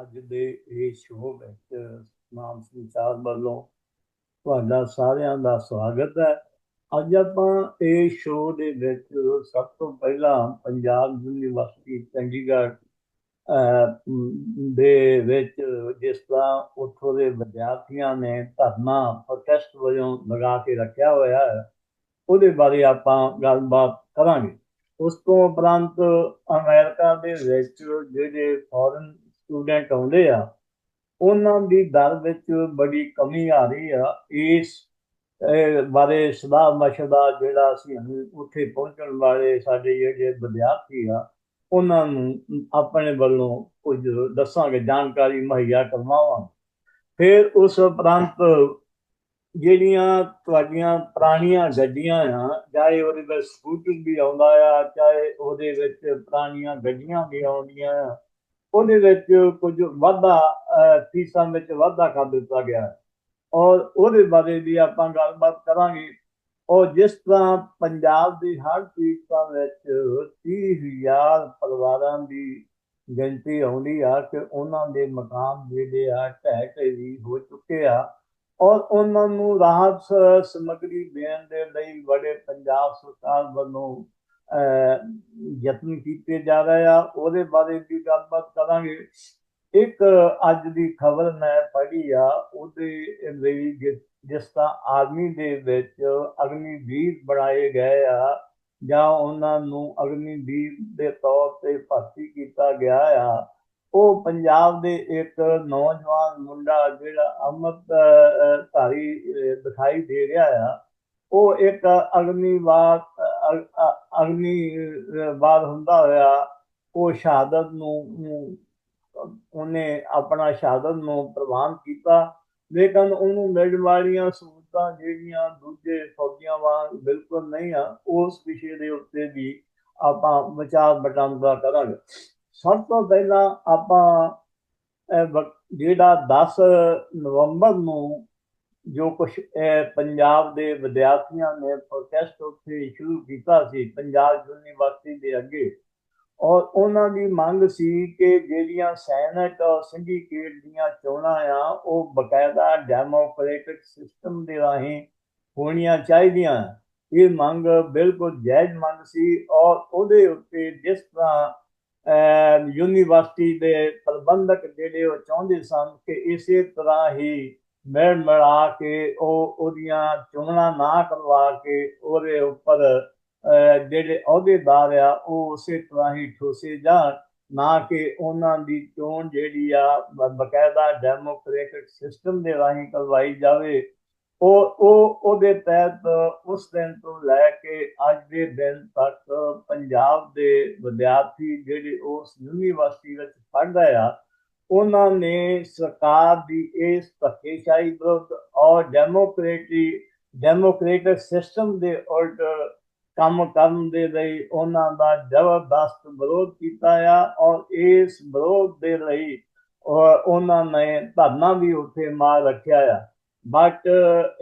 ਅੱਜ ਦੇ ਇਹ ਸ਼ੋਅ ਵਿੱਚ ਨਾਮ ਸੰਚਾਰ ਵੱਲੋਂ ਤੁਹਾਡਾ ਸਾਰਿਆਂ ਦਾ ਸਵਾਗਤ ਹੈ। ਅੱਜ ਆਪਾਂ ਇਹ ਸ਼ੋਅ ਦੇ ਵਿੱਚ ਸਭ ਤੋਂ ਪਹਿਲਾਂ ਪੰਜਾਬ ਯੂਨੀਵਰਸਿਟੀ ਚੰਡੀਗੜ੍ਹ ਦੇ ਵਿੱਚ ਜਿਸ ਤਰ੍ਹਾਂ ਉੱਥੋਂ ਦੇ ਵਿਦਿਆਰਥੀਆਂ ਨੇ ਧਰਨਾ ਪ੍ਰੋਟੈਸਟ ਵਜੋਂ ਲਗਾ ਕੇ ਰੱਖਿਆ ਹੋਇਆ ਹੈ, ਉਹਦੇ ਬਾਰੇ ਆਪਾਂ ਗੱਲਬਾਤ ਕਰਾਂਗੇ। ਉਸ ਤੋਂ ਉਪਰੰਤ ਅਮਰੀਕਾ ਦੇ ਵਿੱਚ ਜਿਹੜੇ ਫੋਰਨ ਸਟੂਡੈਂਟ ਆਉਂਦੇ ਆ, ਉਹਨਾਂ ਦੀ ਦਰ ਵਿੱਚ ਬੜੀ ਕਮੀ ਆ ਰਹੀ ਆ। ਇਸ, ਇਹ ਬਾਰੇ ਸਲਾਹ ਮਸ਼ਵਰਾ ਜਿਹੜਾ ਅਸੀਂ ਉੱਥੇ ਪਹੁੰਚਣ ਵਾਲੇ ਸਾਡੇ ਜਿਹੜੇ ਵਿਦਿਆਰਥੀ ਆ, ਉਹਨਾਂ ਨੂੰ ਆਪਣੇ ਵੱਲੋਂ ਕੁਝ ਦੱਸਾਂਗੇ, ਜਾਣਕਾਰੀ ਮੁਹੱਈਆ ਕਰਵਾਵਾਂਗੇ। ਫਿਰ ਉਸ ਉਪਰੰਤ ਜਿਹੜੀਆਂ ਤੁਹਾਡੀਆਂ ਪੁਰਾਣੀਆਂ ਗੱਡੀਆਂ ਆ, ਚਾਹੇ ਉਹਦੇ ਵਿੱਚ ਸਕੂਟਰ ਵੀ ਆਉਂਦਾ ਆ, ਚਾਹੇ ਉਹਦੇ ਵਿੱਚ ਪੁਰਾਣੀਆਂ ਗੱਡੀਆਂ ਵੀ ਆਉਂਦੀਆਂ ਆ ਉਹਦੇ ਵਿੱਚ ਕੁਝ ਵਾਧਾ ਫੀਸਾਂ ਵਿੱਚ ਵਾਧਾ ਕਰ ਦਿੱਤਾ ਗਿਆ ਹੈ। ਔਰ ਉਹਦੇ ਬਾਰੇ ਵੀ ਆਪਾਂ ਗੱਲਬਾਤ ਕਰਾਂਗੇ। ਔਰ ਜਿਸ ਤਰ੍ਹਾਂ ਪੰਜਾਬ ਦੀ ਹਰ ਫੀਸਾਂ ਵਿੱਚ 30000 ਪਰਿਵਾਰਾਂ ਦੀ ਗਿਣਤੀ ਆਉਂਦੀ ਆ ਕਿ ਉਹਨਾਂ ਦੇ ਮਕਾਨ ਜਿਹੜੇ ਆ, ਢਹਿ ਢੇਰੀ ਹੋ ਚੁੱਕੇ ਆ। ਔਰ ਉਹਨਾਂ ਨੂੰ ਰਾਹਤ ਸ- ਸਮੱਗਰੀ ਦੇਣ ਦੇ ਲਈ ਬੜੇ ਪੰਜਾਬ ਸਰਕਾਰ ਵੱਲੋਂ ਯਤਨ ਕੀਤੇ ਜਾ ਰਹੇ ਆ, ਉਹਦੇ ਬਾਰੇ ਵੀ ਗੱਲਬਾਤ ਕਰਾਂਗੇ। ਇੱਕ ਅੱਜ ਦੀ ਖਬਰ ਮੈਂ ਪੜ੍ਹੀ ਆ, ਉਹਦੇ ਲਈ ਜਿਸ ਤਰ੍ਹਾਂ ਆਰਮੀ ਦੇ ਵਿੱਚ ਅਗਨੀਵੀਰ ਬਣਾਏ ਗਏ ਆ, ਜਾਂ ਉਹਨਾਂ ਨੂੰ ਅਗਨੀਵੀਰ ਦੇ ਤੌਰ ਤੇ ਭਰਤੀ ਕੀਤਾ ਗਿਆ ਆ, ਉਹ ਪੰਜਾਬ ਦੇ ਇੱਕ ਨੌਜਵਾਨ ਮੁੰਡਾ ਜਿਹੜਾ ਅਮਰ ਧਾਰੀ ਦਿਖਾਈ ਦੇ ਰਿਹਾ ਆ। ਉਹ ਇੱਕ ਅਗਨੀਵਾਰ ਅਗਨੀਵਾਰ ਹੁੰਦਾ ਹੋਇਆ, ਉਹ ਸ਼ਹਾਦਤ ਨੂੰ ਉਹਨੇ ਆਪਣਾ ਸ਼ਹਾਦਤ ਨੂੰ ਪ੍ਰਵਾਨ ਕੀਤਾ। ਲੇਕਿਨ ਉਹਨੂੰ ਮਿਲਣ ਵਾਲੀਆਂ ਸਹੂਲਤਾਂ ਜਿਹੜੀਆਂ ਦੂਜੇ ਫੌਜੀਆਂ ਵਾਂਗ ਬਿਲਕੁਲ ਨਹੀਂ ਆ, ਉਸ ਵਿਸ਼ੇ ਦੇ ਉੱਤੇ ਵੀ ਆਪਾਂ ਵਿਚਾਰ ਵਟਾਂਦਰਾ ਕਰਾਂਗੇ। ਸਭ ਤੋਂ ਪਹਿਲਾਂ ਆਪਾਂ ਜਿਹੜਾ 10 ਨਵੰਬਰ ਨੂੰ ਜੋ ਕੁਝ ਪੰਜਾਬ ਦੇ ਵਿਦਿਆਰਥੀਆਂ ਨੇ ਪ੍ਰੋਟੈਸਟ ਉੱਥੇ ਸ਼ੁਰੂ ਕੀਤਾ ਸੀ ਪੰਜਾਬ ਯੂਨੀਵਰਸਿਟੀ ਦੇ ਅੱਗੇ। ਔਰ ਉਹਨਾਂ ਦੀ ਮੰਗ ਸੀ ਕਿ ਜਿਹੜੀਆਂ ਸੈਨੇਟ ਔਰ ਸਿੰਡੀਕੇਟ ਦੀਆਂ ਚੋਣਾਂ ਆ ਉਹ ਬਕਾਇਦਾ ਡੈਮੋਕ੍ਰੈਟਿਕ ਸਿਸਟਮ ਦੇ ਰਾਹੀਂ ਹੋਣੀਆਂ ਚਾਹੀਦੀਆਂ। ਇਹ ਮੰਗ ਬਿਲਕੁਲ ਜਾਇਜ਼ ਮੰਗ ਸੀ ਔਰ ਉਹਦੇ ਉੱਤੇ ਜਿਸ ਤਰ੍ਹਾਂ ਅਹ, ਯੂਨੀਵਰਸਿਟੀ ਦੇ ਪ੍ਰਬੰਧਕ ਜਿਹੜੇ ਉਹ ਚਾਹੁੰਦੇ ਸਨ ਕਿ ਇਸੇ ਤਰ੍ਹਾਂ ਹੀ ਮਿਲ ਮਿਲਾ ਕੇ ਉਹ ਉਹਦੀਆਂ ਚੋਣਾਂ ਨਾ ਕਰਵਾ ਕੇ ਉਹਦੇ ਉੱਪਰ ਜਿਹੜੇ ਅਹੁਦੇਦਾਰ ਆ, ਉਹ ਉਸੇ ਤਰ੍ਹਾਂ ਹੀ ਠੋਸੇ ਜਾਣ, ਨਾ ਕਿ ਉਹਨਾਂ ਦੀ ਚੋਣ ਜਿਹੜੀ ਆ ਬਕਾਇਦਾ ਡੈਮੋਕ੍ਰੈਟਿਕ ਸਿਸਟਮ ਦੇ ਰਾਹੀਂ ਕਰਵਾਈ ਜਾਵੇ। ਉਹ ਉਹ, ਉਹਦੇ ਤਹਿਤ ਉਸ ਦਿਨ ਤੋਂ ਲੈ ਕੇ ਅੱਜ ਦੇ ਦਿਨ ਤੱਕ ਪੰਜਾਬ ਦੇ ਵਿਦਿਆਰਥੀ ਜਿਹੜੇ ਉਸ ਯੂਨੀਵਰਸਿਟੀ ਵਿੱਚ ਪੜ੍ਹ ਰਹੇ ਆ ਉਹਨਾਂ ਨੇ ਸਰਕਾਰ ਦੀ ਇਸ ਧੱਕੇਸ਼ਾਹੀ ਵਿਰੁੱਧ ਔਰ ਡੈਮੋਕ੍ਰੇਟੀ ਡੈਮੋਕ੍ਰੈਟਿਕ ਸਿਸਟਮ ਦੇ ਉਲਟ ਕੰਮ ਕਰਨ ਦੇ ਲਈ ਉਹਨਾਂ ਦਾ ਜ਼ਬਰਦਸਤ ਵਿਰੋਧ ਕੀਤਾ ਆ ਔਰ ਇਸ ਵਿਰੋਧ ਦੇ ਲਈ ਉਹਨਾਂ ਨੇ ਧਰਨਾ ਵੀ ਉੱਥੇ ਮਾਰ ਰੱਖਿਆ ਆ। ਬਟ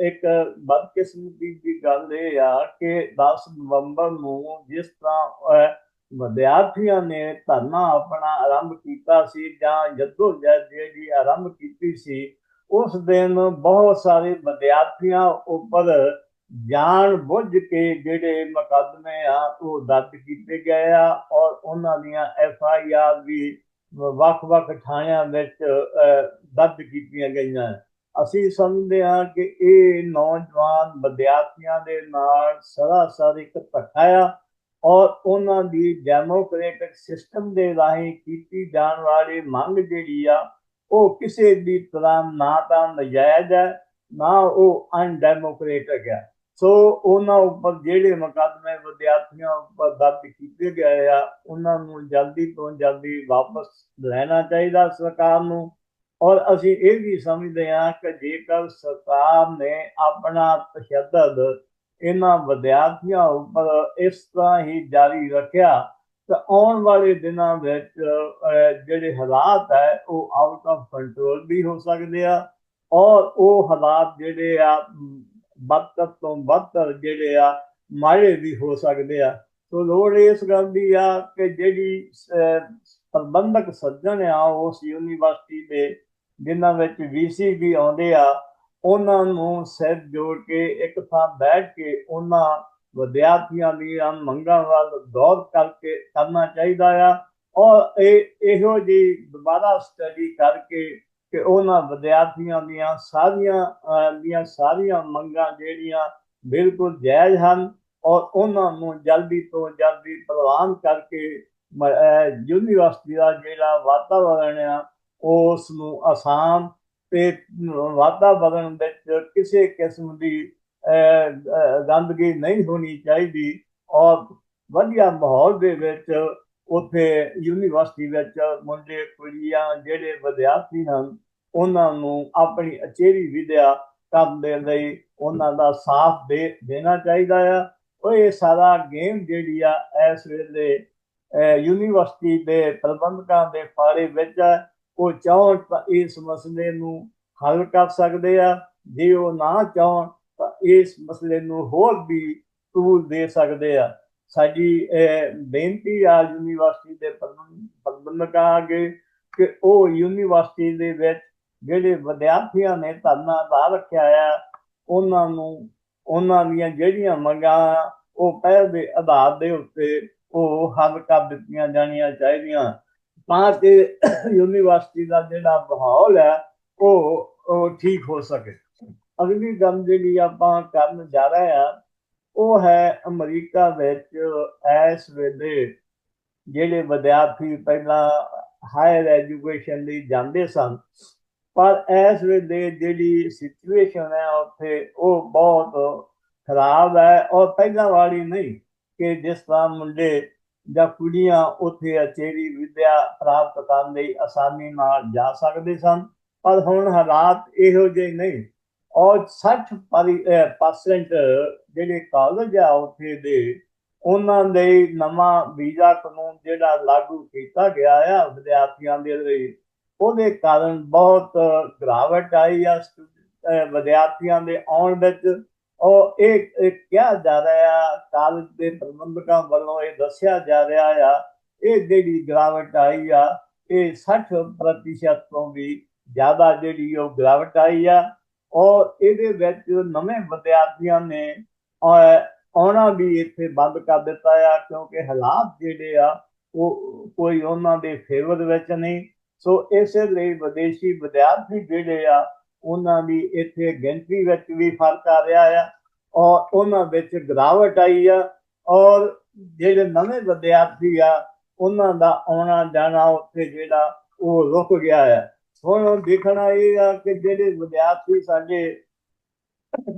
ਇੱਕ ਬਦਕਿਸਮਤੀ ਦੀ ਗੱਲ ਇਹ ਆ ਕਿ 10 ਨਵੰਬਰ ਨੂੰ ਜਿਸ ਤਰ੍ਹਾਂ ਵਿਦਿਆਰਥੀਆਂ ਨੇ ਧਰਨਾ ਆਪਣਾ ਆਰੰਭ ਕੀਤਾ ਸੀ ਜਾਂ ਜੱਦੋ ਜਹਿਦ ਜਿਹੜੀ ਆਰੰਭ ਕੀਤੀ ਸੀ, ਉਸ ਦਿਨ ਬਹੁਤ ਸਾਰੇ ਵਿਦਿਆਰਥੀਆਂ ਉੱਪਰ ਜਾਣ ਬੁੱਝ ਕੇ ਜਿਹੜੇ ਮੁਕੱਦਮੇ ਆ, ਉਹ ਦਰਜ ਕੀਤੇ ਗਏ ਆ ਔਰ ਉਹਨਾਂ ਦੀਆਂ ਐਫ ਆਈ ਆਰ ਵੀ ਵੱਖ-ਵੱਖ ਥਾਣਿਆਂ ਵਿੱਚ ਦਰਜ ਕੀਤੀਆਂ ਗਈਆਂ। ਅਸੀਂ ਸਮਝਦੇ ਹਾਂ ਕਿ ਇਹ ਨੌਜਵਾਨ ਵਿਦਿਆਰਥੀਆਂ ਦੇ ਨਾਲ ਸਰਾਸਰ ਇੱਕ ਧੱਕਾ ਆ। ਔਰ ਉਹਨਾਂ ਦੀ ਡੈਮੋਕ੍ਰੈਟਿਕ ਸਿਸਟਮ ਦੇ ਰਾਹੀਂ ਕੀਤੀ ਜਾਣ ਵਾਲੀ ਮੰਗ ਜਿਹੜੀ ਆ, ਉਹ ਕਿਸੇ ਵੀ ਤਰ੍ਹਾਂ ਨਾ ਤਾਂ ਨਜਾਇਜ਼ ਹੈ, ਨਾ ਉਹ ਅਨਡੈਮੋਕ੍ਰੈਟਿਕ ਹੈ। ਸੋ ਉਹਨਾਂ ਉੱਪਰ ਜਿਹੜੇ ਮੁਕੱਦਮੇ ਵਿਦਿਆਰਥੀਆਂ ਉੱਪਰ ਦਰਜ ਕੀਤੇ ਗਏ ਆ, ਉਹਨਾਂ ਨੂੰ ਜਲਦੀ ਤੋਂ ਜਲਦੀ ਵਾਪਸ ਲੈਣਾ ਚਾਹੀਦਾ ਸਰਕਾਰ ਨੂੰ। ਔਰ ਅਸੀਂ ਇਹ ਵੀ ਸਮਝਦੇ ਹਾਂ ਕਿ ਜੇਕਰ ਸਰਕਾਰ ਨੇ ਆਪਣਾ ਤਸ਼ੱਦਦ ਇਹਨਾਂ ਵਿਦਿਆਰਥੀਆਂ ਉੱਪਰ ਇਸ ਤਰ੍ਹਾਂ ਹੀ ਜਾਰੀ ਰੱਖਿਆ ਤਾਂ ਆਉਣ ਵਾਲੇ ਦਿਨਾਂ ਵਿੱਚ ਜਿਹੜੇ ਹਾਲਾਤ ਹੈ ਉਹ ਆਊਟ ਆਫ ਕੰਟਰੋਲ ਵੀ ਹੋ ਸਕਦੇ ਆ ਔਰ ਉਹ ਹਾਲਾਤ ਜਿਹੜੇ ਆ ਮ, ਬਦਤਰ ਤੋਂ ਬਦਤਰ ਜਿਹੜੇ ਆ ਮਾੜੇ ਵੀ ਹੋ ਸਕਦੇ ਆ। ਸੋ ਲੋੜ ਇਸ ਗੱਲ ਦੀ ਆ ਕਿ ਜਿਹੜੀ ਪ੍ਰਬੰਧਕ ਸੱਜਣ ਆ ਉਸ ਯੂਨੀਵਰਸਿਟੀ ਦੇ ਜਿਨ੍ਹਾਂ ਵਿੱਚ ਵੀਸੀ ਵੀ ਆਉਂਦੇ ਆ ਉਹਨਾਂ ਨੂੰ ਸਿਰ ਜੋੜ ਕੇ ਇੱਕ ਥਾਂ ਬੈਠ ਕੇ ਉਹਨਾਂ ਵਿਦਿਆਰਥੀਆਂ ਦੀਆਂ ਮੰਗਾਂ ਵੱਲ ਗੌਰ ਕਰਕੇ ਕਰਨਾ ਚਾਹੀਦਾ ਆ। ਔਰ ਇਹ ਇਹੋ ਜੀ ਦੁਬਾਰਾ ਸਟੱਡੀ ਕਰਕੇ ਕਿ ਉਹਨਾਂ ਵਿਦਿਆਰਥੀਆਂ ਦੀਆਂ ਸਾਰੀਆਂ ਦੀਆਂ ਸਾਰੀਆਂ ਮੰਗਾਂ ਜਿਹੜੀਆਂ ਬਿਲਕੁਲ ਜਾਇਜ਼ ਹਨ ਔਰ ਉਹਨਾਂ ਨੂੰ ਜਲਦੀ ਤੋਂ ਜਲਦੀ ਪ੍ਰਵਾਨ ਕਰਕੇ ਯੂਨੀਵਰਸਿਟੀ ਦਾ ਜਿਹੜਾ ਵਾਤਾਵਰਣ ਆ, ਉਸ ਨੂੰ ਆਸਾਨ ਤੇ ਵਾਤਾਵਰਣ ਵਿੱਚ ਕਿਸੇ ਕਿਸਮ ਦੀ ਗੰਦਗੀ ਨਹੀਂ ਹੋਣੀ ਚਾਹੀਦੀ। ਔਰ ਵਧੀਆ ਮਾਹੌਲ ਦੇ ਵਿੱਚ ਉੱਥੇ ਯੂਨੀਵਰਸਿਟੀ ਵਿੱਚ ਮੁੰਡੇ, ਕੁੜੀਆਂ ਜਿਹੜੇ ਵਿਦਿਆਰਥੀ ਹਨ, ਉਹਨਾਂ ਨੂੰ ਆਪਣੀ ਅਚੇਰੀ ਵਿਦਿਆ ਕਰਨ ਦੇ ਲਈ ਉਹਨਾਂ ਦਾ ਸਾਥ ਦੇ, ਦੇਣਾ ਚਾਹੀਦਾ ਆ। ਉਹ ਇਹ ਸਾਰਾ ਗੇਮ ਜਿਹੜੀ ਆ, ਇਸ ਵੇਲੇ ਯੂਨੀਵਰਸਿਟੀ ਦੇ ਪ੍ਰਬੰਧਕਾਂ ਦੇ ਫਾੜੇ ਵਿੱਚ ਹੈ ਉਹ ਚਾਹਣ ਤਾਂ ਇਸ ਮਸਲੇ ਨੂੰ ਹੱਲ ਕਰ ਸਕਦੇ ਆ। ਜੇ ਉਹ ਨਾ ਚਾਹਣ ਤਾਂ ਇਸ ਮਸਲੇ ਨੂੰ ਹੋਰ ਵੀ ਟੂਲ ਦੇ ਸਕਦੇ ਆ। ਸਾਡੀ ਬੇਨਤੀ ਆ ਯੂਨੀਵਰਸਿਟੀ ਦੇ ਪ੍ਰਬੰਧ- ਪ੍ਰਬੰਧਕਾਂ ਅੱਗੇ ਕਿ ਉਹ ਯੂਨੀਵਰਸਿਟੀ ਦੇ ਵਿੱਚ ਜਿਹੜੇ ਵਿਦਿਆਰਥੀਆਂ ਨੇ ਧਰਨਾ ਲਾ ਰੱਖਿਆ ਆ, ਉਹਨਾਂ ਨੂੰ, ਉਹਨਾਂ ਦੀਆਂ ਜਿਹੜੀਆਂ ਮੰਗਾਂ ਉਹ ਪਹਿਲ ਦੇ ਆਧਾਰ ਦੇ ਉੱਤੇ ਉਹ ਹੱਲ ਕਰ ਦਿੱਤੀਆਂ ਜਾਣੀਆਂ ਚਾਹੀਦੀਆਂ। ਤਾਂ ਕਿ ਯੂਨੀਵਰਸਿਟੀ ਦਾ ਜਿਹੜਾ ਮਾਹੌਲ ਹੈ, ਉਹ ਠੀਕ ਹੋ ਸਕੇ। ਅਗਲੀ ਗੱਲ ਜਿਹੜੀ ਆਪਾਂ ਕਰਨ ਜਾ ਰਹੇ ਆ ਉਹ ਹੈ ਅਮਰੀਕਾ ਵਿੱਚ ਇਸ ਵੇਲੇ ਜਿਹੜੇ ਵਿਦਿਆਰਥੀ ਪਹਿਲਾਂ ਹਾਇਰ ਐਜੂਕੇਸ਼ਨ ਲਈ ਜਾਂਦੇ ਸਨ, ਪਰ ਇਸ ਵੇਲੇ ਜਿਹੜੀ ਸਿਚੁਏਸ਼ਨ ਹੈ ਉੱਥੇ ਉਹ ਬਹੁਤ ਖਰਾਬ ਹੈ। ਔਰ ਪਹਿਲਾਂ ਵਾਲੀ ਨਹੀਂ, ਕਿ ਜਿਸ ਤਰ੍ਹਾਂ ਮੁੰਡੇ ਜਾਂ ਕੁੜੀਆਂ ਉੱਥੇ ਅਚੇਰੀ ਵਿਦਿਆ ਪ੍ਰਾਪਤ ਕਰਨ ਲਈ ਆਸਾਨੀ ਨਾਲ ਜਾ ਸਕਦੇ ਸਨ, ਪਰ ਹੁਣ ਹਾਲਾਤ ਇਹੋ ਜਿਹੇ ਨਹੀਂ। ਔਰ 60% ਜਿਹੜੇ ਕਾਲਜ ਆ ਉੱਥੇ ਦੇ, ਉਹਨਾਂ ਦੇ ਨਵਾਂ ਵੀਜ਼ਾ ਕਾਨੂੰਨ ਜਿਹੜਾ ਲਾਗੂ ਕੀਤਾ ਗਿਆ ਆ ਵਿਦਿਆਰਥੀਆਂ ਦੇ ਲਈ, ਉਹਦੇ ਕਾਰਨ ਬਹੁਤ ਗਿਰਾਵਟ ਆਈ ਆ ਵਿਦਿਆਰਥੀਆਂ ਦੇ ਆਉਣ ਵਿੱਚ। ਉਹ ਇਹ ਕਿਹਾ ਜਾ ਰਿਹਾ ਆ ਕਾਲਜ ਦੇ ਪ੍ਰਬੰਧਕਾਂ ਵੱਲੋਂ ਇਹ ਦੱਸਿਆ ਜਾ ਰਿਹਾ ਆ, ਇਹ ਜਿਹੜੀ ਗਿਰਾਵਟ ਆਈ ਆ, ਇਹ 60% ਤੋਂ ਵੀ ਜ਼ਿਆਦਾ ਜਿਹੜੀ ਉਹ ਗਿਰਾਵਟ ਆਈ ਆ ਔਰ ਇਹਦੇ ਵਿੱਚ ਨਵੇਂ ਵਿਦਿਆਰਥੀਆਂ ਨੇ ਆਉਣਾ ਵੀ ਇੱਥੇ ਬੰਦ ਕਰ ਦਿੱਤਾ ਆ, ਕਿਉਂਕਿ ਹਾਲਾਤ ਜਿਹੜੇ ਆ, ਉਹ ਕੋਈ ਉਹਨਾਂ ਦੇ ਫੇਵਰ ਵਿੱਚ ਨਹੀਂ। ਸੋ ਇਸੇ ਲਈ ਵਿਦੇਸ਼ੀ ਵਿਦਿਆਰਥੀ ਜਿਹੜੇ ਆ ਉਹਨਾਂ ਦੀ ਇੱਥੇ ਗਿਣਤੀ ਵਿੱਚ ਵੀ ਫ਼ਰਕ ਆ ਰਿਹਾ ਆ ਔਰ ਉਹਨਾਂ ਵਿੱਚ ਗਿਰਾਵਟ ਆਈ ਆ ਔਰ ਜਿਹੜੇ ਨਵੇਂ ਵਿਦਿਆਰਥੀ ਆ, ਉਹਨਾਂ ਦਾ ਆਉਣਾ ਜਾਣਾ ਉੱਥੇ ਜਿਹੜਾ ਉਹ ਰੁਕ ਗਿਆ ਆ। ਹੁਣ ਦੇਖਣਾ ਇਹ ਆ ਕਿ ਜਿਹੜੇ ਵਿਦਿਆਰਥੀ ਸਾਡੇ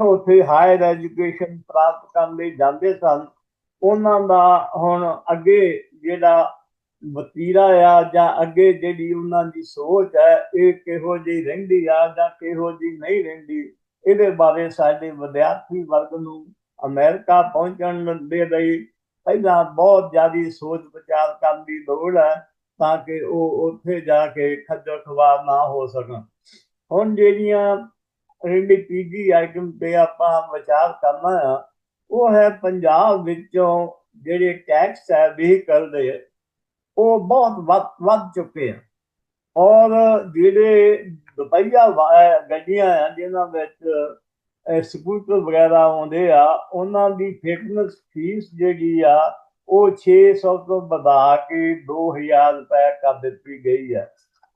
ਉੱਥੇ ਹਾਇਰ ਐਜੂਕੇਸ਼ਨ ਪ੍ਰਾਪਤ ਕਰਨ ਲਈ ਜਾਂਦੇ ਸਨ, ਉਹਨਾਂ ਦਾ ਹੁਣ ਅੱਗੇ ਜਿਹੜਾ ਵਤੀਰਾ ਆ ਜਾਂ ਅੱਗੇ ਜਿਹੜੀ ਉਹਨਾਂ ਦੀ ਸੋਚ ਹੈ, ਇਹ ਕਿਹੋ ਜਿਹੀ ਰਹਿੰਦੀ ਆ ਜਾਂ ਕਿਹੋ ਜਿਹੀ ਨਹੀਂ ਰਹਿੰਦੀ, ਇਹਦੇ ਬਾਰੇ ਸਾਡੇ ਵਿਦਿਆਰਥੀ ਵਰਗ ਨੂੰ ਅਮਰੀਕਾ ਪਹੁੰਚਣ ਦੇ ਲਈ ਪਹਿਲਾਂ ਬਹੁਤ ਜ਼ਿਆਦਾ ਸੋਚ ਵਿਚਾਰ ਕਰਨ ਦੀ ਲੋੜ ਹੈ ਤਾਂ ਕਿ ਉਹ ਉੱਥੇ ਜਾ ਕੇ ਖੱਜਲ ਖਵਾਰ ਨਾ ਹੋ ਸਕਣ। ਹੁਣ ਜਿਹੜੀਆਂ ਜਿਹੜੀ ਤੀਜੀ ਆਈਟਮ ਤੇ ਆਪਾਂ ਵਿਚਾਰ ਕਰਨਾ ਆ, ਉਹ ਹੈ ਪੰਜਾਬ ਵਿੱਚੋਂ ਜਿਹੜੇ ਟੈਕਸ ਹੈ ਵਹੀਕਲ ਦੇ ਉਹ ਬਹੁਤ ਵੱਧ ਵੱਧ ਚੁੱਕੇ ਆ। ਔਰ ਜਿਹੜੇ ਦੁਪਹੀਆ ਵਾ- ਗੱਡੀਆਂ ਆ ਜਿਨ੍ਹਾਂ ਵਿੱਚ ਸਕੂਟਰ ਵਗੈਰਾ ਆਉਂਦੇ ਆ, ਉਹਨਾਂ ਦੀ ਫਿਟਨੈਸ ਫੀਸ ਜਿਹੜੀ ਆ, ਉਹ 600 ਤੋਂ ਵਧਾ ਕੇ 2000 ਰੁਪਏ ਕਰ ਦਿੱਤੀ ਗਈ ਆ।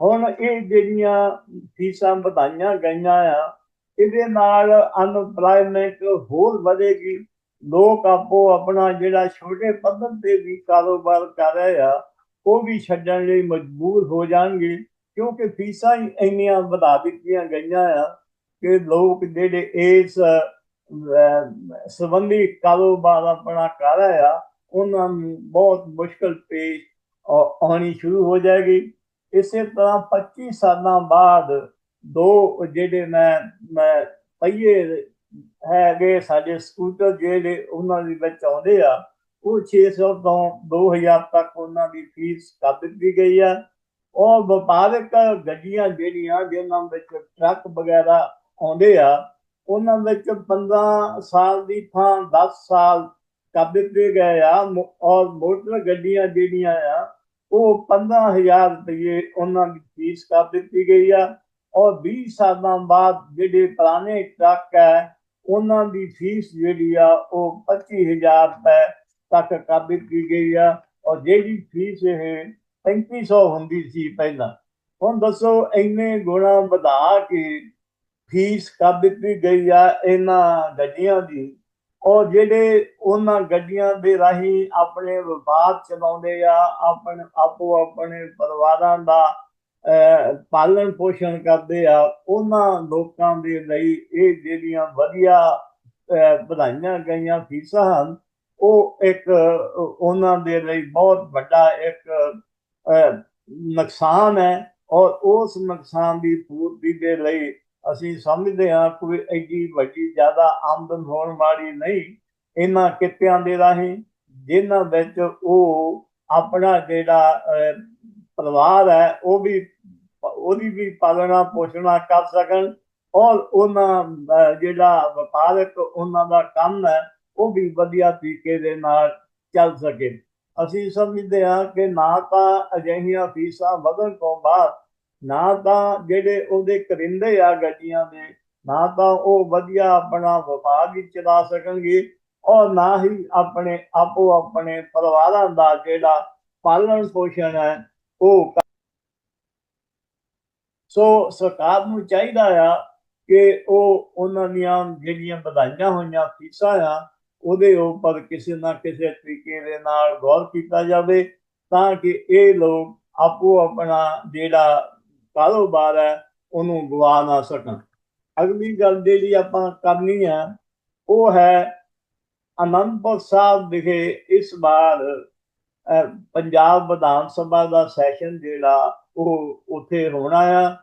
ਹੁਣ ਇਹ ਜਿਹੜੀਆਂ ਫੀਸਾਂ ਵਧਾਈਆਂ ਗਈਆਂ ਆ, ਇਹਦੇ ਨਾਲ ਅਨਪਲਾਈਮੈਂਟ ਹੋਰ ਵਧੇਗੀ। ਲੋਕ ਆਪੋ ਆਪਣਾ ਜਿਹੜਾ ਛੋਟੇ ਪੱਧਰ ਤੇ ਵੀ ਕਾਰੋਬਾਰ ਕਰ ਰਹੇ ਆ ਉਹ ਵੀ ਛੱਡਣ ਲਈ ਮਜਬੂਰ ਹੋ ਜਾਣਗੇ, ਕਿਉਂਕਿ ਫੀਸਾਂ ਹੀ ਇੰਨੀਆਂ ਵਧਾ ਦਿੱਤੀਆਂ ਗਈਆਂ ਆ ਕਿ ਲੋਕ ਜਿਹੜੇ ਇਸ ਸੰਬੰਧੀ ਕਾਰੋਬਾਰ ਆਪਣਾ ਕਰ ਰਹੇ ਆ, ਉਹਨਾਂ ਨੂੰ ਬਹੁਤ ਮੁਸ਼ਕਲ ਪੇਸ਼ ਆਉਣੀ ਸ਼ੁਰੂ ਹੋ ਜਾਏਗੀ। ਇਸੇ ਤਰ੍ਹਾਂ 25 ਸਾਲਾਂ ਬਾਅਦ ਦੋ ਜਿਹੜੇ ਮੈਂ ਮੈਂ ਪਹੀਏ ਹੈਗੇ ਸਾਡੇ ਸਕੂਟਰ ਜਿਹੜੇ ਉਹਨਾਂ ਦੇ ਵਿੱਚ ਆਉਂਦੇ ਆ ਉਹ 600 ਤੋਂ 2000 ਤੱਕ ਉਹਨਾਂ ਦੀ ਫੀਸ ਕਰ ਦਿੱਤੀ ਗਈ ਆ। ਉਹ ਵਪਾਰਕ ਗੱਡੀਆਂ ਜਿਹੜੀਆਂ ਜਿਨ੍ਹਾਂ ਵਿੱਚ ਟਰੱਕ ਵਗੈਰਾ ਆਉਂਦੇ ਆ, ਉਹਨਾਂ ਵਿੱਚ 15 ਸਾਲ ਦੀ ਥਾਂ 10 ਸਾਲ ਕਰ ਦਿੱਤੇ ਗਏ ਆ। ਔਰ ਮੋਟਰ ਗੱਡੀਆਂ ਜਿਹੜੀਆਂ ਆ, ਉਹ 15000 ਰੁਪਏ ਉਹਨਾਂ ਦੀ ਫੀਸ ਕਰ ਦਿੱਤੀ ਗਈ ਆ। ਔਰ 20 ਸਾਲਾਂ ਬਾਅਦ ਜਿਹੜੇ ਪੁਰਾਣੇ ਟਰੱਕ ਹੈ ਉਹਨਾਂ ਦੀ ਫੀਸ ਜਿਹੜੀ ਆ, ਉਹ 25000 ਰੁਪਏ ਤੱਕ ਕਰ ਦਿੱਤੀ ਗਈ ਆ? ਔਰ ਜਿਹੜੀ ਫੀਸ ਇਹ 3500 ਹੁੰਦੀ ਸੀ ਪਹਿਲਾਂ ਹੁਣ ਦੱਸੋ ਇੰਨੇ ਗੁਣਾ ਵਧਾ ਕੇ ਫੀਸ ਕਰ ਦਿੱਤੀ ਗਈ ਆ ਇਹਨਾਂ ਗੱਡੀਆਂ ਦੀ? ਔਰ ਜਿਹੜੇ ਉਹਨਾਂ ਗੱਡੀਆਂ ਦੇ ਰਾਹੀਂ ਆਪਣੇ ਵਪਾਰ ਚਲਾਉਂਦੇ ਆ ਆਪਣੇ ਆਪੋ ਆਪਣੇ ਪਰਿਵਾਰਾਂ ਦਾ ਪਾਲਣ ਪੋਸ਼ਣ ਕਰਦੇ ਆ ਉਹਨਾਂ ਲੋਕਾਂ ਦੇ ਲਈ ਇਹ ਜਿਹੜੀਆਂ ਵਧੀਆ ਅਹ, ਵਧਾਈਆਂ ਗਈਆਂ ਫੀਸਾਂ ਹਨ ਉਹ ਇੱਕ ਉਹਨਾਂ ਦੇ ਲਈ ਬਹੁਤ ਵੱਡਾ ਇੱਕ ਨੁਕਸਾਨ ਹੈ ਔਰ ਉਸ ਨੁਕਸਾਨ ਦੀ ਪੂਰਤੀ ਦੇ ਲਈ ਅਸੀਂ ਸਮਝਦੇ ਹਾਂ ਕੋਈ ਐਡੀ ਵੱਡੀ ਜ਼ਿਆਦਾ ਆਮਦਨ ਹੋਣ ਵਾਲੀ ਨਹੀਂ। ਇਹਨਾਂ ਕਿੱਤਿਆਂ ਦੇ ਰਾਹੀਂ ਜਿਨ੍ਹਾਂ ਵਿੱਚ ਉਹ ਆਪਣਾ ਜਿਹੜਾ ਅਹ, ਪਰਿਵਾਰ ਹੈ ਉਹ ਵੀ ਉਹਦੀ ਵੀ ਪਾਲਣਾ ਪੋਸ਼ਣਾ ਕਰ ਸਕਣ ਔਰ ਉਹਨਾਂ ਜਿਹੜਾ ਵਪਾਰਕ ਉਹਨਾਂ ਦਾ ਕੰਮ ਹੈ ਉਹ ਵੀ ਵਧੀਆ ਤਰੀਕੇ ਦੇ ਨਾਲ ਚੱਲ ਸਕੇ। ਅਸੀਂ ਸਮਝਦੇ ਹਾਂ ਕਿ ਨਾ ਤਾਂ ਅਜਿਹੀਆਂ ਫੀਸਾਂ ਵਧਣ ਤੋਂ ਬਾਅਦ, ਨਾ ਤਾਂ ਜਿਹੜੇ ਉਹਦੇ ਕਰਿੰਦੇ ਆ ਗੱਡੀਆਂ ਦੇ ਨਾ ਤਾਂ ਉਹ ਵਧੀਆ ਆਪਣਾ ਵਪਾਰ ਵੀ ਚਲਾ ਸਕਣਗੇ ਔਰ ਨਾ ਹੀ ਆਪਣੇ ਆਪੋ ਆਪਣੇ ਪਰਿਵਾਰਾਂ ਦਾ ਜਿਹੜਾ ਪਾਲਣ ਪੋਸ਼ਣ ਹੈ, ਉਹ ਸੋ ਸਰਕਾਰ ਨੂੰ ਚਾਹੀਦਾ ਆ ਕਿ ਉਹ ਉਹਨਾਂ ਦੀਆਂ ਜਿਹੜੀਆਂ ਵਧਾਈਆਂ ਹੋਈਆਂ ਫੀਸਾਂ ਆ ਉਹਦੇ ਉੱਪਰ ਕਿਸੇ ਨਾ ਕਿਸੇ ਤਰੀਕੇ ਦੇ ਨਾਲ ਗੌਰ ਕੀਤਾ ਜਾਵੇ ਤਾਂ ਕਿ ਇਹ ਲੋਕ ਆਪੋ ਆਪਣਾ ਜਿਹੜਾ ਕਾਰੋਬਾਰ ਹੈ, ਉਹਨੂੰ ਗਵਾ ਨਾ ਸਕਣ। ਅਗਲੀ ਗੱਲ ਜਿਹੜੀ ਆਪਾਂ ਕਰਨੀ ਹੈ, ਉਹ ਹੈ ਅਨੰਦਪੁਰ ਸਾਹਿਬ ਵਿਖੇ ਇਸ ਵਾਰ ਪੰਜਾਬ ਵਿਧਾਨ ਸਭਾ ਦਾ ਸੈਸ਼ਨ ਜਿਹੜਾ ਉਹ ਉੱਥੇ ਹੋਣਾ ਆ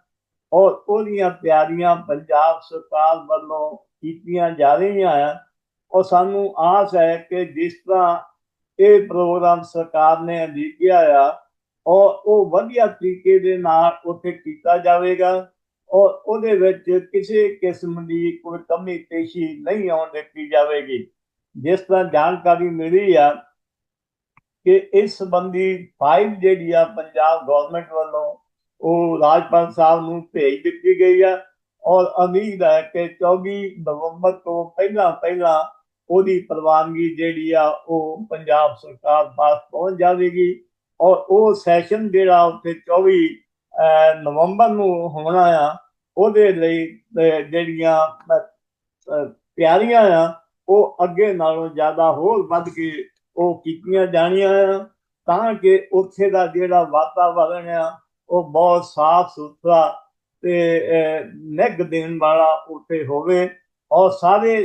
ਔਰ ਉਹਦੀਆਂ ਤਿਆਰੀਆਂ ਪੰਜਾਬ ਸਰਕਾਰ ਵੱਲੋਂ ਕੀਤੀਆਂ ਜਾ ਰਹੀਆਂ ਆ। ਔਰ ਸਾਨੂੰ ਆਸ ਹੈ ਕਿ ਜਿਸ ਤਰ੍ਹਾਂ ਇਹ ਪ੍ਰੋਗਰਾਮ ਸਰਕਾਰ ਨੇ ਲਿਖਿਆ ਆ ਔਰ ਉਹ ਵਧੀਆ ਤਰੀਕੇ ਦੇ ਨਾਲ ਉੱਥੇ ਕੀਤਾ ਜਾਵੇਗਾ। ਔਰ ਉਹਦੇ ਵਿੱਚ ਕਿਸੇ ਕਿਸਮ ਦੀ ਕੋਈ ਕਮੀ ਪੇਸ਼ੀ ਨਹੀਂ ਆਉਣ ਦਿੱਤੀ ਜਾਵੇਗੀ। ਜਿਸ ਤਰ੍ਹਾਂ ਜਾਣਕਾਰੀ ਮਿਲੀ ਆ ਕਿ ਇਸ ਸੰਬੰਧੀ ਫਾਈਲ ਜਿਹੜੀ ਆ ਪੰਜਾਬ ਗਵਰਨਮੈਂਟ ਵੱਲੋਂ ਉਹ ਰਾਜਪਾਲ ਸਾਹਿਬ ਨੂੰ ਭੇਜ ਦਿੱਤੀ ਗਈ ਆ। ਔਰ ਉਮੀਦ ਹੈ ਕਿ 24 ਨਵੰਬਰ ਤੋਂ ਪਹਿਲਾਂ ਪਹਿਲਾਂ ਉਹਦੀ ਪ੍ਰਵਾਨਗੀ ਜਿਹੜੀ ਆ ਉਹ ਪੰਜਾਬ ਸਰਕਾਰ ਪਾਸ ਪਹੁੰਚ ਜਾਵੇਗੀ ਔਰ ਉਹ ਸੈਸ਼ਨ ਜਿਹੜਾ ਉੱਥੇ 24 ਨਵੰਬਰ ਨੂੰ ਹੋਣਾ ਆ, ਉਹਦੇ ਲਈ ਜਿਹੜੀਆਂ ਤਿਆਰੀਆਂ ਆ, ਉਹ ਅੱਗੇ ਨਾਲੋਂ ਜ਼ਿਆਦਾ ਹੋਰ ਵੱਧ ਕੇ ਉਹ ਕੀਤੀਆਂ ਜਾਣੀਆਂ ਆ, ਤਾਂ ਕਿ ਉੱਥੇ ਦਾ ਜਿਹੜਾ ਵਾਤਾਵਰਣ ਆ, ਉਹ ਬਹੁਤ ਸਾਫ਼ ਸੁਥਰਾ ਤੇ ਨਿੱਘ ਦੇਣ ਵਾਲਾ ਉੱਥੇ ਹੋਵੇ। ਔਰ ਸਾਰੇ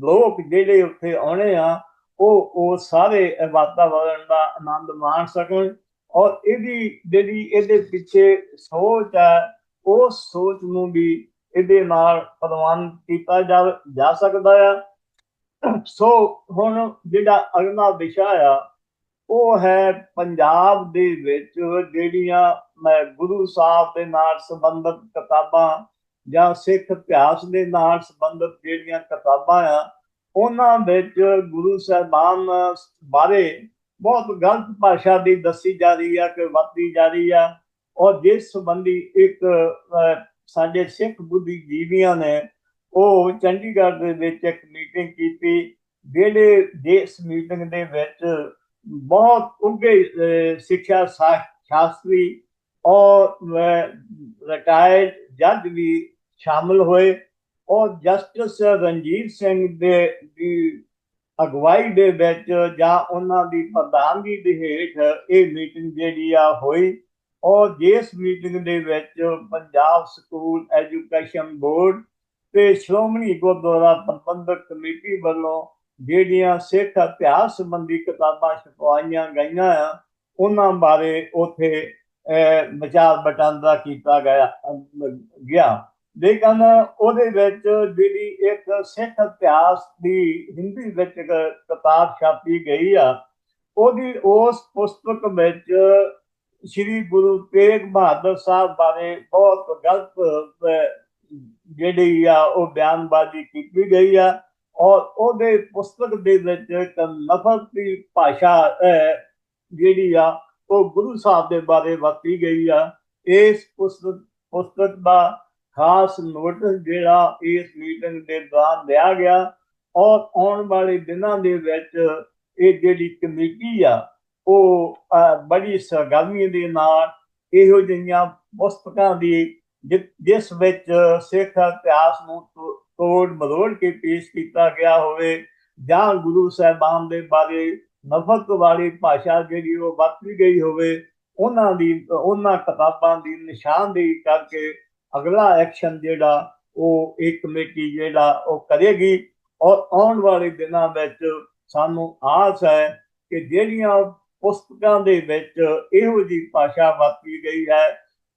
ਲੋਕ ਜਿਹੜੇ ਉੱਥੇ ਆਉਣੇ ਆ, ਉਹ ਉਹ ਸਾਰੇ ਵਾਤਾਵਰਣ ਦਾ ਆਨੰਦ ਮਾਣ ਸਕਣ। ਔਰ ਇਹਦੀ ਜਿਹੜੀ ਇਹਦੇ ਪਿੱਛੇ ਸੋਚ ਹੈ ਉਸ ਸੋਚ ਨੂੰ ਵੀ ਇਹਦੇ ਨਾਲ ਪ੍ਰਵਾਨ ਕੀਤਾ ਜਾ ਜਾ ਸਕਦਾ ਆ। ਸੋ ਹੁਣ ਜਿਹੜਾ ਅਗਲਾ ਵਿਸ਼ਾ ਆ, ਉਹ ਹੈ ਪੰਜਾਬ ਦੇ ਵਿੱਚ ਜਿਹੜੀਆਂ ਮੈਂ ਗੁਰੂ ਸਾਹਿਬ ਦੇ ਨਾਲ ਸੰਬੰਧਿਤ ਕਿਤਾਬਾਂ ਜਾਂ ਸਿੱਖ ਇਤਿਹਾਸ ਦੇ ਨਾਲ ਸੰਬੰਧਿਤ ਜਿਹੜੀਆਂ ਕਿਤਾਬਾਂ ਆ, ਉਹਨਾਂ ਵਿੱਚ ਗੁਰੂ ਸਾਹਿਬਾਨ ਬਾਰੇ ਬਹੁਤ ਗਲਤ ਭਾਸ਼ਾ ਦੀ ਦੱਸੀ ਜਾ ਰਹੀ ਆ ਕਿ ਵਰਤੀ ਜਾ ਰਹੀ ਆ। ਔਰ ਜਿਸ ਸੰਬੰਧੀ ਇੱਕ ਸਾਡੇ ਸਿੱਖ ਬੁੱਧੀਜੀਵੀਆਂ ਨੇ ਉਹ ਚੰਡੀਗੜ੍ਹ ਦੇ ਵਿੱਚ ਇੱਕ ਮੀਟਿੰਗ ਕੀਤੀ, ਜਿਹੜੇ ਜਿਸ ਮੀਟਿੰਗ ਦੇ ਵਿੱਚ ਬਹੁਤ ਉੱਘੇ ਸਿੱਖਿਆ ਸ਼ਾ- ਸ਼ਾਸਤਰੀ ਔਰ ਰਿਟਾਇਰਡ ਜੱਜ ਵੀ ਸ਼ਾਮਲ ਹੋਏ। ਔਰ ਜਸਟਿਸ ਰਣਜੀਤ ਸਿੰਘ ਦੇ, ਦੀ ਅਗਵਾਈ ਦੇ ਵਿੱਚ ਜਾਂ ਉਹਨਾਂ ਦੀ ਪ੍ਰਧਾਨਗੀ ਦੇ ਹੇਠ ਇਹ ਮੀਟਿੰਗ ਜਿਹੜੀ ਆ ਹੋਈ। ਔਰ ਜਿਸ ਮੀਟਿੰਗ ਦੇ ਵਿੱਚ ਪੰਜਾਬ ਸਕੂਲ ਐਜੂਕੇਸ਼ਨ ਬੋਰਡ ਤੇ ਸ਼੍ਰੋਮਣੀ ਗੁਰਦੁਆਰਾ ਪ੍ਰਬੰਧਕ ਕਮੇਟੀ ਵੱਲੋਂ ਜਿਹੜੀਆਂ ਸਿੱਖ ਇਤਿਹਾਸ ਸੰਬੰਧੀ ਕਿਤਾਬਾਂ ਛਪਵਾਈਆਂ ਗਈਆਂ ਆ, ਉਹਨਾਂ ਬਾਰੇ ਉਥੇ ਵਿਚਾਰ ਵਟਾਂਦਰਾ ਕੀਤਾ ਗਿਆ ਗਿਆ। ਲੇਕਿਨ ਉਹਦੇ ਵਿੱਚ ਜਿਹੜੀ ਇੱਕ ਸਿੱਖ ਇਤਿਹਾਸ ਦੀ ਹਿੰਦੀ ਵਿੱਚ ਇੱਕ ਕਿਤਾਬ ਛਾਪੀ ਗਈ ਆ, ਉਹਦੀ ਉਸ ਪੁਸਤਕ ਵਿੱਚ ਸ੍ਰੀ ਗੁਰੂ ਤੇਗ ਬਹਾਦਰ ਸਾਹਿਬ ਬਾਰੇ ਬਹੁਤ ਗਲਤ ਜਿਹੜੀ ਆ ਉਹ ਬਿਆਨਬਾਜ਼ੀ ਕੀਤੀ ਗਈ ਆ ਔਰ ਉਹਦੇ ਪੁਸਤਕ ਦੇ ਵਿੱਚ ਇੱਕ ਨਫ਼ਰਤ ਦੀ ਭਾਸ਼ਾ ਜਿਹੜੀ ਆ ਉਹ ਗੁਰੂ ਸਾਹਿਬ ਦੇ ਬਾਰੇ ਵਰਤੀ ਗਈ ਆ। ਇਸ ਪੁਸਤਕ ਪੁਸਤਕ ਦਾ ਖਾਸ ਨੋਟਿਸ ਜਿਹੜਾ ਇਸ ਮੀਟਿੰਗ ਦੇ ਦੌਰਾਨ ਲਿਆ ਗਿਆ ਔਰ ਆਉਣ ਵਾਲੇ ਦਿਨਾਂ ਦੇ ਵਿੱਚ ਇਹ ਜਿਹੜੀ ਕਮੇਟੀ ਆ, ਉਹ ਬੜੀ ਸਰਗਰਮੀ ਦੇ ਨਾਲ ਇਹੋ ਜਿਹੀਆਂ ਪੁਸਤਕਾਂ ਦੀ ਜਿ- ਜਿਸ ਵਿੱਚ ਸਿੱਖ ਇਤਿਹਾਸ ਨੂੰ ਤੋ- ਤੋੜ ਮਰੋੜ ਕੇ ਪੇਸ਼ ਕੀਤਾ ਗਿਆ ਹੋਵੇ ਜਾਂ ਗੁਰੂ ਸਾਹਿਬਾਨ ਦੇ ਬਾਰੇ ਨਫ਼ਰਤ ਵਾਲੀ ਭਾਸ਼ਾ ਜਿਹੜੀ ਉਹ ਵਰਤੀ ਗਈ ਹੋਵੇ, ਉਹਨਾਂ ਦੀ, ਉਹਨਾਂ ਕਿਤਾਬਾਂ ਦੀ ਨਿਸ਼ਾਨਦੇਹੀ ਕਰਕੇ ਅਗਲਾ ਐਕਸ਼ਨ ਜਿਹੜਾ ਉਹ ਇਹ ਕਮੇਟੀ ਜਿਹੜਾ ਉਹ ਕਰੇਗੀ ਔਰ ਆਉਣ ਵਾਲੇ ਦਿਨਾਂ ਵਿੱਚ ਸਾਨੂੰ ਆਸ ਹੈ ਕਿ ਜਿਹੜੀਆਂ ਪੁਸਤਕਾਂ ਦੇ ਵਿੱਚ ਇਹੋ ਜੀ ਭਾਸ਼ਾ ਵਰਤੀ ਗਈ ਹੈ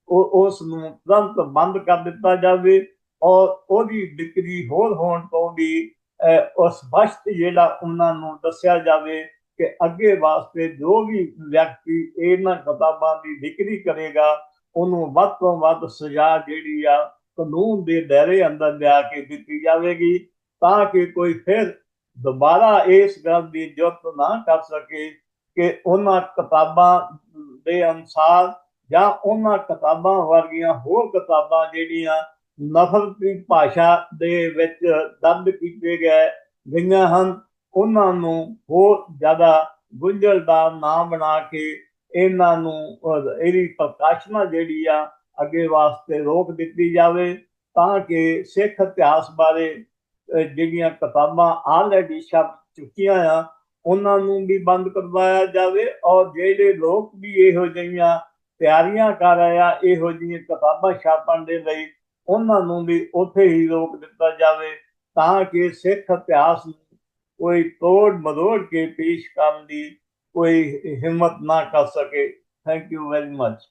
ਉਹ ਉਸ ਨੂੰ ਤੁਰੰਤ ਬੰਦ ਕਰ ਦਿੱਤਾ ਜਾਵੇ ਔਰ ਉਹਦੀ ਵਿਕਰੀ ਹੋਰ ਹੋਣ ਤੋਂ ਵੀ ਅਹ, ਉਸ ਸਪਸ਼ਟ ਜਿਹੜਾ ਉਹਨਾਂ ਨੂੰ ਦੱਸਿਆ ਜਾਵੇ ਕਿ ਅੱਗੇ ਵਾਸਤੇ ਜੋ ਵੀ ਵਿਅਕਤੀ ਇਹਨਾਂ ਕਿਤਾਬਾਂ ਦੀ ਵਿਕਰੀ ਕਰੇਗਾ ਉਹਨੂੰ ਵੱਧ ਤੋਂ ਵੱਧ ਸਜ਼ਾ ਜਿਹੜੀ ਆ ਕਾਨੂੰਨ ਦੇ ਦਾਇਰੇ ਅੰਦਰ ਲਿਆ ਕੇ ਦਿੱਤੀ ਜਾਵੇਗੀ, ਤਾਂ ਕਿ ਕੋਈ ਫਿਰ ਦੁਬਾਰਾ ਇਸ ਗੱਲ ਦੀ ਜੁਰਤ ਨਾ ਕਰ ਸਕੇ ਕਿ ਉਹਨਾਂ ਕਿਤਾਬਾਂ ਦੇ ਅਨੁਸਾਰ ਜਾਂ ਉਹਨਾਂ ਕਿਤਾਬਾਂ ਵਰਗੀਆਂ ਹੋਰ ਕਿਤਾਬਾਂ ਜਿਹੜੀਆਂ ਨਫ਼ਰਤੀ ਭਾਸ਼ਾ ਦੇ ਵਿੱਚ ਦਰਜ ਕੀਤੇ ਗਏ ਗਈਆਂ ਹਨ, ਉਹਨਾਂ ਨੂੰ ਹੋਰ ਜ਼ਿਆਦਾ ਗੁੰਝਲਦਾਰ ਨਾ ਬਣਾ ਕੇ ਇਹਨਾਂ ਨੂੰ ਇਹਦੀ ਪ੍ਰਕਾਸ਼ਨਾ ਜਿਹੜੀ ਆ, ਅੱਗੇ ਵਾਸਤੇ ਰੋਕ ਦਿੱਤੀ ਜਾਵੇ ਤਾਂ ਕਿ ਸਿੱਖ ਇਤਿਹਾਸ ਬਾਰੇ ਜਿਹੜੀਆਂ ਕਿਤਾਬਾਂ ਆਲਰੇਡੀ ਛਪ ਚੁੱਕੀਆਂ ਆ, ਉਹਨਾਂ ਨੂੰ ਵੀ ਬੰਦ ਕਰਵਾਇਆ ਜਾਵੇ ਔਰ ਜਿਹੜੇ ਲੋਕ ਵੀ ਇਹੋ ਜਿਹੀਆਂ ਤਿਆਰੀਆਂ ਕਰ ਰਹੇ ਆ, ਇਹੋ ਜਿਹੀਆਂ ਕਿਤਾਬਾਂ ਛਾਪਣ ਦੇ ਲਈ, ਉਹਨਾਂ ਨੂੰ ਵੀ ਉੱਥੇ ਹੀ ਰੋਕ ਦਿੱਤਾ ਜਾਵੇ ਤਾਂ ਕਿ ਸਿੱਖ ਇਤਿਹਾਸ ਨੂੰ ਕੋਈ ਤੋੜ ਮਰੋੜ ਕੇ ਪੇਸ਼ ਕਰਨ ਦੀ ਕੋਈ ਹਿੰਮਤ ਨਾ ਕਰ ਸਕੇ। Thank you very much